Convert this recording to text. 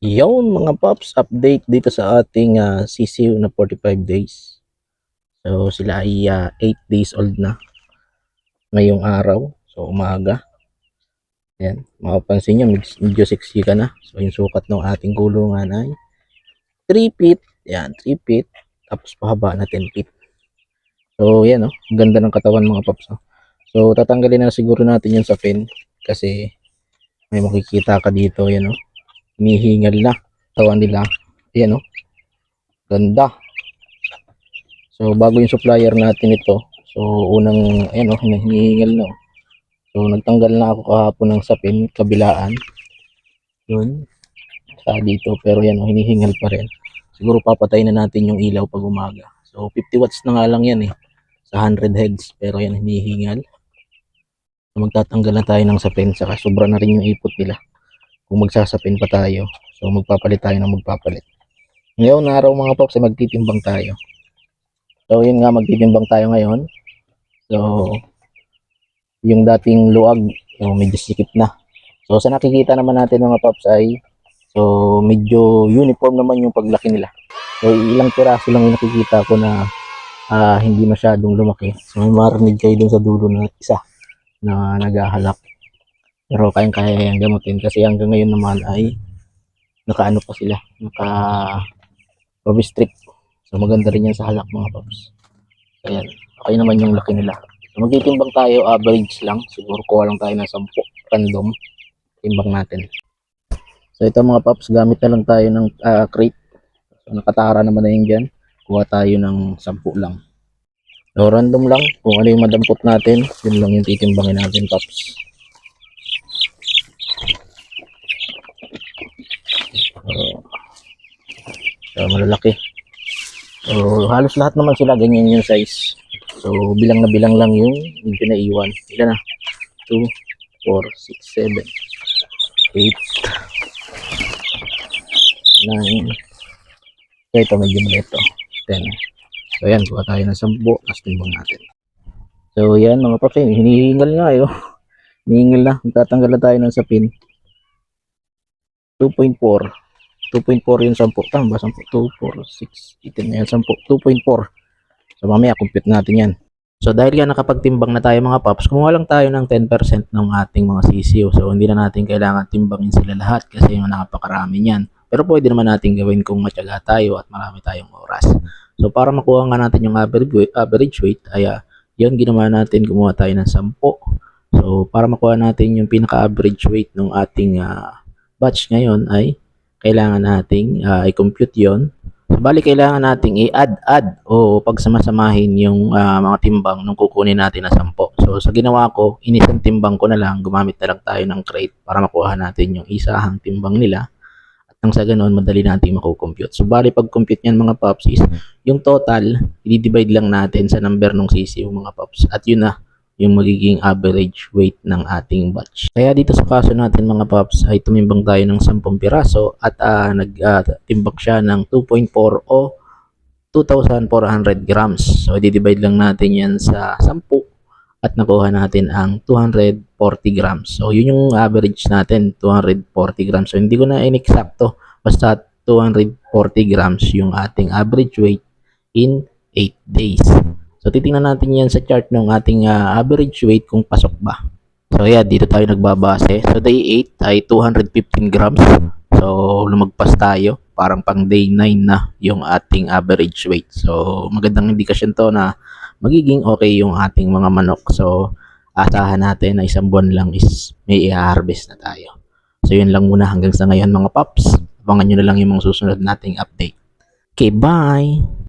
Yon mga paps, update dito sa ating ah, CCU na 45 days. So sila ay 8 days old na ngayong araw. So umaga. Yan, mapapansin nyo med- medyo sexy ka na. So yung sukat ng ating gulungan ay 3 feet. Yan, 3 feet. Tapos pahaba na 10 feet. So yan oh, ganda ng katawan mga paps. oh. So tatanggalin na siguro natin yan sa pin kasi may makikita ka dito yan oh hinihingal na. Tawan nila. Ayan oh. Ganda. So bago yung supplier natin ito so unang ayan oh hinihingal na oh. so nagtanggal na ako kahapon ng sapin kabilaan. Yun. Sa dito pero yan oh hinihingal pa rin. Siguro papatay na natin yung ilaw pag umaga. So 50 watts na nga lang yan eh. Sa 100 heads pero yan hinihingal. Magtatanggal na tayo ng sapin saka sobra na rin yung ipot nila kung magsasapin pa tayo. So magpapalit tayo ng magpapalit. Ngayon araw mga pops ay magtitimbang tayo. So yun nga magtitimbang tayo ngayon. So yung dating luag yung medyo sikip na. So sa nakikita naman natin mga pops ay so medyo uniform naman yung paglaki nila. So ilang piraso lang yung nakikita ko na ah, hindi masyadong lumaki. So may marinig kayo dun sa dulo na isa na naghahalak pero kayang kaya yung gamutin kasi hanggang ngayon naman ay nakaano pa sila naka restrict so maganda rin yan sa halak mga paps. Ayan okay naman yung laki nila. So magtitimbang tayo average lang. Siguro kuha lang tayo ng 10 random. Timbang natin. So ito mga paps gamit na lang tayo ng ah, crate. So nakatara naman na yun dyan. Kuha tayo ng 10 lang. So random lang. Kung ano yung madampot natin yun lang yung titimbangin natin paps So, malalaki. So, halos lahat naman sila ganyan yung size. So, bilang na bilang lang yung medyo naiwan. Ilan na? 2, 4, 6, 7, 8, 9, so, ito medyo maliit to. 10. So, yan. Kuha tayo ng 10. Tapos timbang natin. So, yan mga paps. eh, Hinihingal nga eh. oh. Hinihingal na. Magtatanggal na tayo ng sapin. 2.4. 2.4 yung 10. Tama ba? 10, 2, 4, 6, 18 na yan. 10. 2.4. So mamaya compute natin yan. So dahil nga nakapagtimbang na tayo mga paps, kumuha lang tayo ng 10% ng ating mga sisiyo. So hindi na natin kailangan timbangin sila lahat kasi yung napakarami niyan. Pero pwede naman natin gawin kung matyaga tayo at marami tayong oras. So para makuha nga natin yung average weight, average weight ay ah, yun ginawa natin, kumuha tayo ng 10. So para makuha natin yung pinaka-average weight ng ating ah, batch ngayon ay kailangan nating ah, i-compute yon. So, bali kailangan nating i-add-add o pagsamasamahin yung ah, mga timbang nung kukunin natin na 10. So sa ginawa ko, inisang timbang ko na lang, gumamit na lang tayo ng crate para makuha natin yung isahang timbang nila. At nang sa ganoon, madali nating makukompute. So bali pag compute niyan mga paps is, yung total, i-divide lang natin sa number ng CC yung mga paps. At yun na, yung magiging average weight ng ating batch. Kaya dito sa kaso natin mga paps ay tumimbang tayo ng 10 piraso at ah, nagtimbak siya ng 2.4 o 2,400 grams. So i-divide lang natin yan sa 10 at nakuha natin ang 240 grams. So yun yung average natin, 240 grams. So hindi ko na inexakto, basta 240 grams yung ating average weight in 8 days. So titingnan natin yan sa chart ng ating ah, average weight kung pasok ba. So yeah, dito tayo nagbabase. So day 8 ay 215 grams. So lumagpas tayo. Parang pang day 9 na yung ating average weight. So magandang indikasyon to na magiging okay yung ating mga manok. So asahan natin na isang buwan lang is may i-harvest na tayo. So yun lang muna hanggang sa ngayon mga paps. Abangan nyo na lang yung mga susunod nating update. Okay, bye!